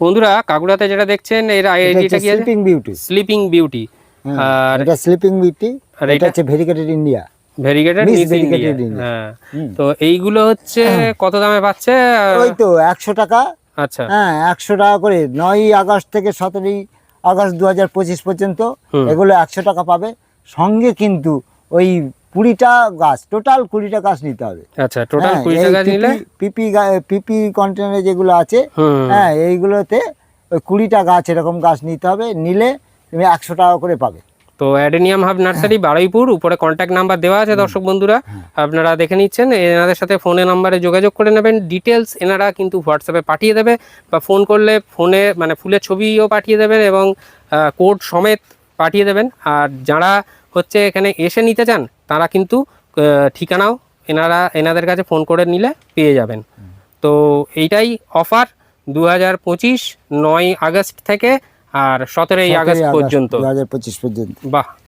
বন্ধুরা কাকুরাতে যেটা দেখছেন এর আইডিটা কি আছে? স্লিপিং বিউটি স্লিপিং বিউটি আর এটা স্লিপিং বিউটি আর এটা? হচ্ছে variegated India variegated miss India হ্যাঁ। তো এইগুলো হচ্ছে কত দামে পাচ্ছে? ওই তো একশো টাকা। আচ্ছা। হ্যাঁ একশো টাকা করে। নয়ই আগস্ট থেকে সতেরোই আগস্ট দু হাজার পঁচিশ পর্যন্ত এগুলো একশো টাকা পাবে। সঙ্গে কিন্তু ওই কুড়িটা গাছ টোটাল কুড়িটা গাছ নিতে হবে। আচ্ছা টোটাল হ্যাঁ, কুড়ি এই টাকা নিলে? পিপি- পিপি কন্টেনারে যেগুলো আছে হ্যাঁ এইগুলোতে ওই কুড়িটা গাছ এরকম গাছ নিতে হবে নিলে তুমি একশো টাকা করে পাবে। তো অ্যাডেনিয়াম হাব নার্সারি বারুইপুর উপরে কন্ট্যাক্ট নাম্বার দেওয়া আছে দর্শক বন্ধুরা। আপনারা দেখে নিচ্ছেন এনাদের সাথে ফোনে নাম্বারে যোগাযোগ করে নেবেন। ডিটেলস এনারা কিন্তু হোয়াটসঅ্যাপে পাঠিয়ে দেবে বা ফোন করলে ফোনে মানে ফুলের ছবিও পাঠিয়ে দেবেন এবং কোড সমেত পাঠিয়ে দেবেন। আর যারা হচ্ছে এখানে এসে নিতে চান তারা কিন্তু ঠিকানাও এনারা এনাদের কাছে ফোন করে নিলে পেয়ে যাবেন। তো এইটাই অফার দু হাজার পঁচিশ নয় আগস্ট থেকে আর সতেরোই আগস্ট পর্যন্ত। দু হাজার পঁচিশ পর্যন্ত। বাহ।